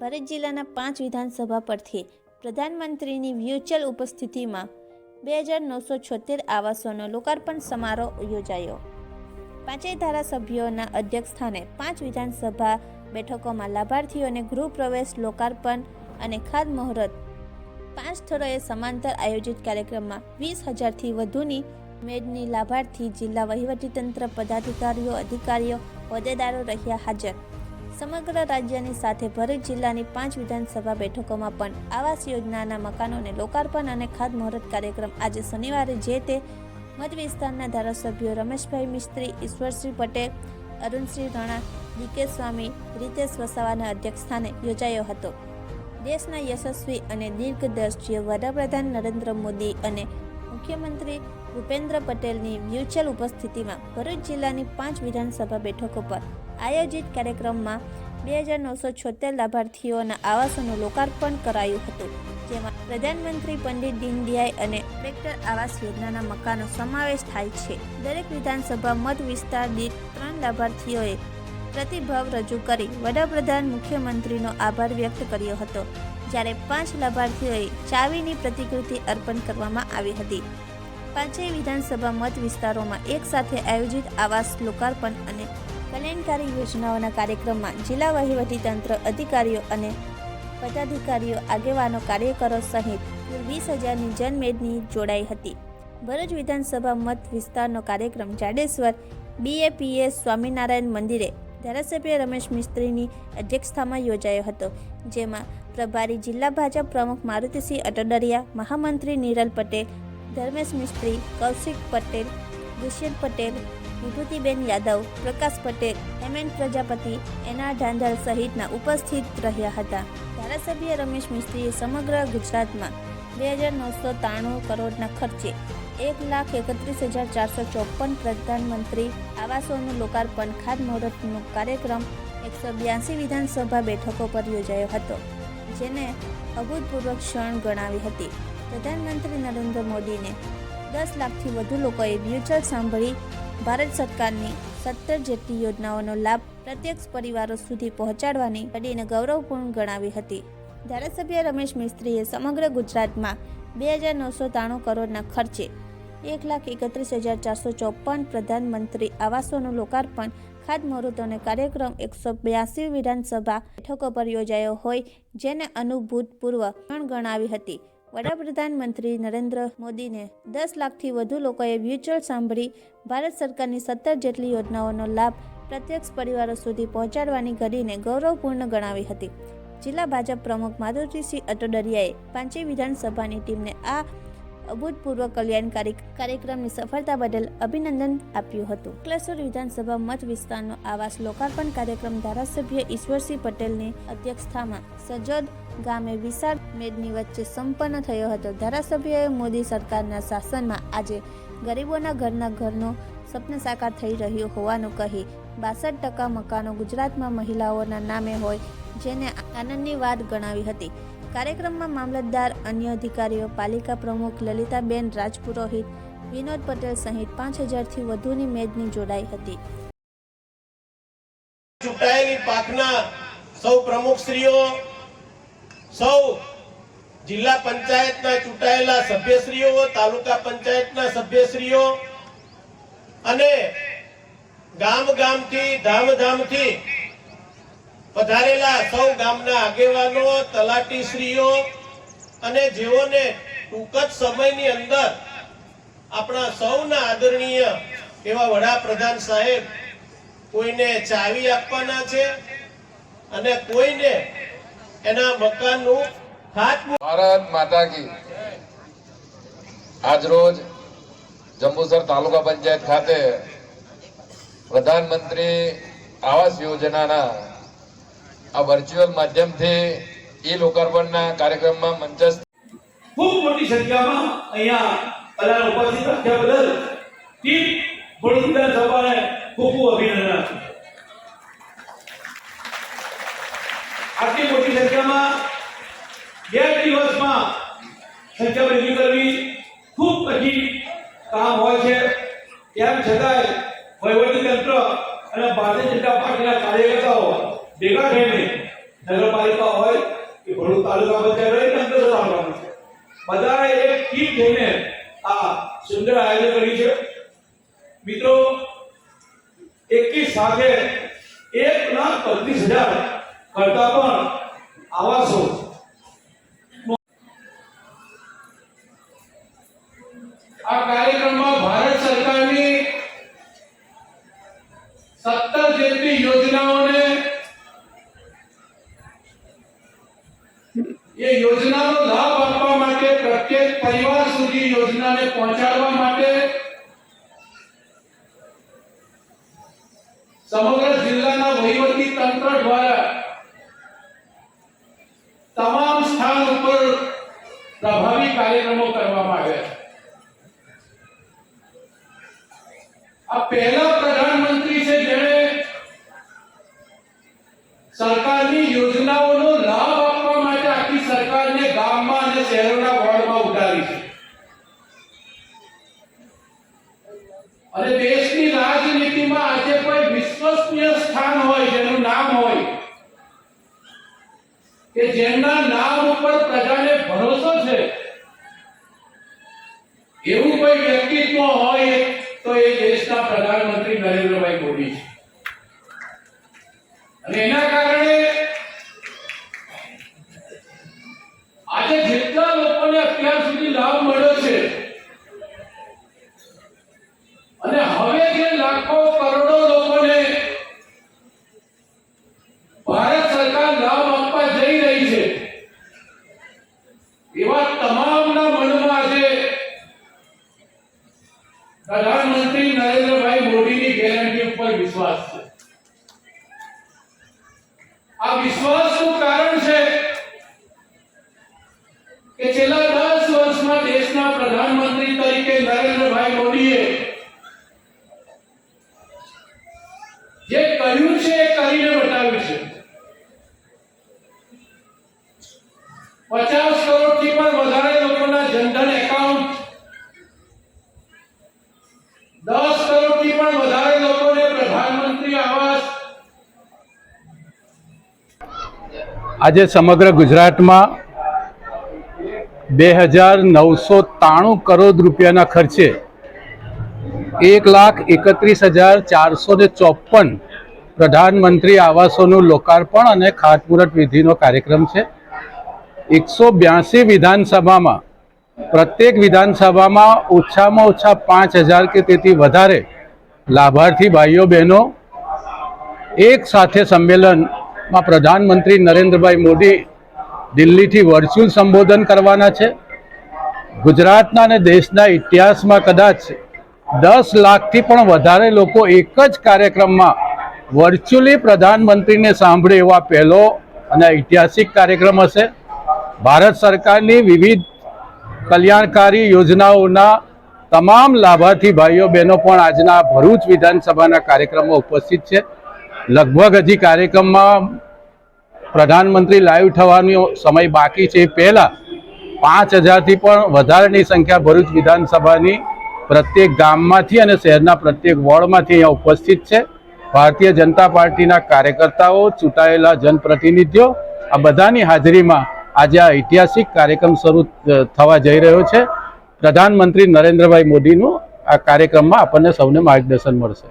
ભરૂચ જિલ્લાના પાંચ વિધાનસભા પરથી પ્રધાનમંત્રીની વ્યુચ્યુઅલ ઉપસ્થિતિમાં બે હજાર નવસો છોતેર આવાસોનો લોકાર્પણ સમારોહ યોજાયો. પાંચેય ધારાસભ્યોના અધ્યક્ષસ્થાને પાંચ વિધાનસભા બેઠકોમાં લાભાર્થીઓને ગૃહપ્રવેશ, લોકાર્પણ અને ખાદ મુહૂર્ત પાંચ સ્થળોએ સમાંતર આયોજિત કાર્યક્રમમાં વીસ હજારથી વધુની મેદની લાભાર્થી જિલ્લા વહીવટીતંત્ર પદાધિકારીઓ, અધિકારીઓ, હોદ્દેદારો રહ્યા હાજર. સમગ્ર રાજ્યની સાથે ભરૂચ જિલ્લાની પાંચ વિધાનસભા બેઠકોમાં પણ આવાસ યોજનાના મકાનોને લોકાર્પણ અને ખાતમુહૂર્ત કાર્યક્રમ આજે શનિવારે જે તે મત વિસ્તારના ધારાસભ્યો રમેશભાઈ મિસ્ત્રી ઈશ્વરસિંહ પટેલ અરુણસિંહ રાણા, ડીકે સ્વામી, રીતેશ વસાવાના અધ્યક્ષસ્થાને યોજાયો હતો. દેશના યશસ્વી અને દીર્ઘદર્શીય વડાપ્રધાન નરેન્દ્ર મોદી અને મુખ્યમંત્રી ભૂપેન્દ્ર પટેલની મ્યુચ્યુઅલ ઉપસ્થિતિમાં ભરૂચ જિલ્લાની પાંચ વિધાનસભા બેઠકો પર આયોજિત કાર્યક્રમમાં બે હજાર નવસો છોતેર લાભાર્થીઓના આવાસોનું લોકાર્પણ કરાયું હતું, જેમાં પ્રધાનમંત્રી પંડિત દીનદયાળ અને ટ્રેક્ટર આવાસ યોજનાના મકાનો સમાવેશ થાય છે. દરેક વિધાનસભા મત વિસ્તાર દીઠ ત્રણ લાભાર્થીઓએ પ્રતિભાવ રજૂ કરી વડાપ્રધાન મુખ્યમંત્રીનો આભાર વ્યક્ત કર્યો હતો, જ્યારે પાંચ લાભાર્થીઓએ ચાવીની પ્રતિકૃતિ અર્પણ કરવામાં આવી હતી. પાંચેય વિધાનસભા મત વિસ્તારોમાં એક સાથે આયોજિત આવાસ લોકાર્પણ અને કલ્યાણકારી યોજનાઓના કાર્યક્રમમાં જિલ્લા વહીવટીતંત્ર અધિકારીઓ અને પદાધિકારીઓ, આગેવાનો, કાર્યકરો સહિત વીસ હજારની જનમેદની જોડાઈ હતી. ભરૂચ વિધાનસભા મત વિસ્તારનો કાર્યક્રમ જાડેશ્વર બીએપીએસ સ્વામિનારાયણ મંદિરે ધારાસભ્ય રમેશ મિસ્ત્રીની અધ્યક્ષતામાં યોજાયો હતો, જેમાં પ્રભારી જિલ્લા ભાજપ પ્રમુખ મારુતિસિંહ અટડરિયા, મહામંત્રી નિરલ પટેલ, ધર્મેશ મિસ્ત્રી કૌશિક પટેલ, દુષ્યંત પટેલ વિભૂતિબેન યાદવ, પ્રકાશ પટેલ હેમેન પ્રજાપતિ, એના ઢાંધલ સહિતના ઉપસ્થિત રહ્યા હતા. ધારાસભ્ય રમેશ મિસ્ત્રીએ સમગ્ર ગુજરાતમાં બે હજાર નવસો ત્રાણું કરોડના ખર્ચે એક લાખ એકત્રીસ હજાર ચારસો ચોપન પ્રધાનમંત્રી આવાસોનું લોકાર્પણ, ખાતમુહૂર્તનો કાર્યક્રમ, એકસો બ્યાસી વિધાનસભા બેઠકો પર યોજાયો હતો, જેને અભૂતપૂર્વ ક્ષણ ગણાવી હતી. પ્રધાનમંત્રી નરેન્દ્ર મોદીને દસ લાખથી વધુ લોકોએ મ્યુચ્યુઅલ સાંભળી ભારત સરકારની સત્તર જેટલી યોજનાઓનો લાભ પ્રત્યક્ષ પરિવારો સુધી પહોંચાડવાની કરીને ગૌરવપૂર્ણ ગણાવી હતી. ધારાસભ્ય રમેશ મિસ્ત્રીએ સમગ્ર ગુજરાતમાં બે હજાર નવસો ત્રાણું કરોડના ખર્ચે એક લાખ એકત્રીસ હજાર ચારસો ચોપન પ્રધાનમંત્રી આવાસોનું લોકાર્પણ ખાતમુહૂર્તોને કાર્યક્રમ, એકસો બ્યાસી વિધાનસભા બેઠકો પર યોજાયો હોય, જેને અનુભૂતપૂર્વ ગણાવી હતી. વડાપ્રધાન મંત્રી નરેન્દ્ર મોદીને દસ લાખથી વધુ લોકોએ મ્યુચ્યુઅલ સાંભળી ભારત સરકારની સત્તર જેટલી યોજનાઓનો લાભ પ્રત્યક્ષ પરિવારો સુધી પહોંચાડવાની ઘડીને ગૌરવપૂર્ણ ગણાવી હતી. જિલ્લા ભાજપ પ્રમુખ માધુરીસિંહ અટોડરિયાએ પાંચેય વિધાનસભાની ટીમને આ અભૂતપૂર્વ કલ્યાણકારી કાર્યક્રમની સફળતા બદલ અભિનંદન આપ્યું હતું. અંકલેશ્વર વિધાનસભા મત વિસ્તારનો આવાસ લોકાર્પણ કાર્યક્રમ ધારાસભ્ય ઈશ્વરસિંહ પટેલની અધ્યક્ષતામાં સજોદ ગામે વિશાળ મેદની વચ્ચે સંપન્ન થયો હતો. ધારાસભ્યએ મોદી સરકારના શાસનમાં આજે ગરીબોના ઘરના ઘરનો સપન સાકાર થઈ રહ્યો હોવાનું કહી બાસઠ ટકા મકાનો ગુજરાતમાં મહિલાઓના નામે હોય જેને આનંદની વાત ગણાવી હતી. કાર્યક્રમમાં મામલતદાર, અન્ય અધિકારીઓ, પાલિકા પ્રમુખ લલિતાબેન રાજપુરોહિત, વિનોદ પટેલ સહિત પાંચ હજારથી વધુની મેદની જોડાઈ હતી. ચૂંટાયેલી પાકના સૌ પ્રમુખશ્રીઓ સૌ જિલ્લા પંચાયતના ચૂંટાયેલા સભ્યશ્રીઓ, તાલુકા પંચાયતના સભ્યશ્રીઓ અને ગામ ગામથી ધામથી પધારેલા સૌ ગામના આગેવાનો, તલાટીશ્રીઓ અને જેઓને ટૂંક જ સમયની અંદર આપણા સૌના આદરણીય એવા વડાપ્રધાન સાહેબ કોઈને ચાવી આપવાના છે અને કોઈને એના મકાનનું ખાતમુહૂર્ત ભારત માતા કી. આજ રોજ જંબુસર તાલુકા પંચાયત ખાતે પ્રધાનમંત્રી આવાસ યોજનાના આ વર્ચ્યુઅલ માધ્યમથી ઈ લોકાર્પણના કાર્યક્રમમાં મંચસ્થ ખૂબ મોટી સંખ્યામાં અહીંયા કલા ઉપસ્થિત રાખ્યા બદલ ટીમ વડોદરા સભાને ખૂબ ખૂબ અભિનંદન આટલી મોટી સંખ્યામાં બે દિવસમાં સંખ્યા વૃદ્ધિ કરવી ખૂબ કઠિન કામ હોય છે. તેમ છતાંય વહીવટી તંત્ર અને ભારતીય જનતા પાર્ટીના કાર્યકર્તાઓ ભેગા થઈને નગરપાલિકા હોય કે ભરૂચ તાલુકા પંચાયત હોય તંત્ર તાલુકા પંચાયત બધાએ એક ટીમ થઈને આ સુંદર આયોજન કર્યું છે. મિત્રો, એકી સાથે એક લાખ પચીસ હજાર કરતા પણ આવાસો આ કાર્યક્રમમાં ભારત સરકારની સત્તર જેટલી યોજનાઓને એ યોજનાનો લાભ આપવા માટે પ્રત્યેક પરિવાર સુધી યોજનાને પહોંચાડવા માટે સમગ્ર જિલ્લાના વહીવટી તંત્ર દ્વારા તમામ સ્થાન ઉપર પ્રભાવી કાર્યક્રમો કરવામાં આવ્યા છે આ પહેલા પ્રધાનમંત્રી છે જેણે સરકારની યોજનાઓનો લાભ આપવા માટે આખી સરકારને ગામમાં અને શહેરોના વોર્ડમાં ઉતારી છે. અને દેશની રાજનીતિમાં આજે કોઈ વિશ્વસનીય સ્થાન હોય, જેનું નામ હોય, કે જેના નામ ઉપર પ્રજાને ભરોસો છે, એવું કોઈ વ્યક્તિત્વ હોય નરેન્દ્રભાઈ છે. અને એના કારણે આજે જેટલા લોકોને અત્યાર સુધી લાભ મળ્યો છે, અને હવે જે લાખો કરોડો આ વિશ્વાસનું કારણ છે કે છેલ્લા દસ વર્ષમાં દેશના પ્રધાનમંત્રી તરીકે નરેન્દ્રભાઈ મોદીએ જે કહ્યું છે એ કરીને બતાવ્યું છે. પચાસ કરોડથી પણ વધારે લોકોના જનધન આજે સમગ્ર ગુજરાતમાં બે હજાર નવસો ત્રાણું કરોડ રૂપિયાના ખર્ચે એક લાખ એકત્રીસ હજાર ચારસો ને ચોપન પ્રધાનમંત્રી આવાસોનું લોકાર્પણ અને ખાતમુહૂર્ત વિધિનો કાર્યક્રમ છે. એકસો બ્યાસી વિધાનસભામાં, પ્રત્યેક વિધાનસભામાં ઓછામાં ઓછા પાંચ હજાર કે તેથી વધારે લાભાર્થી ભાઈઓ બહેનો એક સાથે સંમેલનમાં પ્રધાનમંત્રી નરેન્દ્રભાઈ મોદી દિલ્હીથી વર્ચ્યુઅલ સંબોધન કરવાના છે. ગુજરાતના અને દેશના ઇતિહાસમાં કદાચ દસ લાખથી પણ વધારે લોકો એક જ કાર્યક્રમમાં વર્ચ્યુઅલી પ્રધાનમંત્રીને સાંભળે એવા પહેલો અને ઐતિહાસિક કાર્યક્રમ હશે. ભારત સરકારની વિવિધ કલ્યાણકારી યોજનાઓના તમામ લાભાર્થી ભાઈઓ બહેનો પણ આજના ભરૂચ વિધાનસભાના કાર્યક્રમમાં ઉપસ્થિત છે. લગભગ હજી કાર્યક્રમમાં પ્રધાનમંત્રી લાઈવ થવાનો સમય બાકી છે. એ પહેલાં પાંચ હજારથી પણ વધારેની સંખ્યા ભરૂચ વિધાનસભાની પ્રત્યેક ગામમાંથી અને શહેરના પ્રત્યેક વોર્ડમાંથી અહીંયા ઉપસ્થિત છે. ભારતીય જનતા પાર્ટીના કાર્યકર્તાઓ, ચૂંટાયેલા જનપ્રતિનિધિઓ, આ બધાની હાજરીમાં આજે આ ઐતિહાસિક કાર્યક્રમ શરૂ થવા જઈ રહ્યો છે. પ્રધાનમંત્રી નરેન્દ્રભાઈ મોદીનું આ કાર્યક્રમમાં આપણને સૌને માર્ગદર્શન મળશે.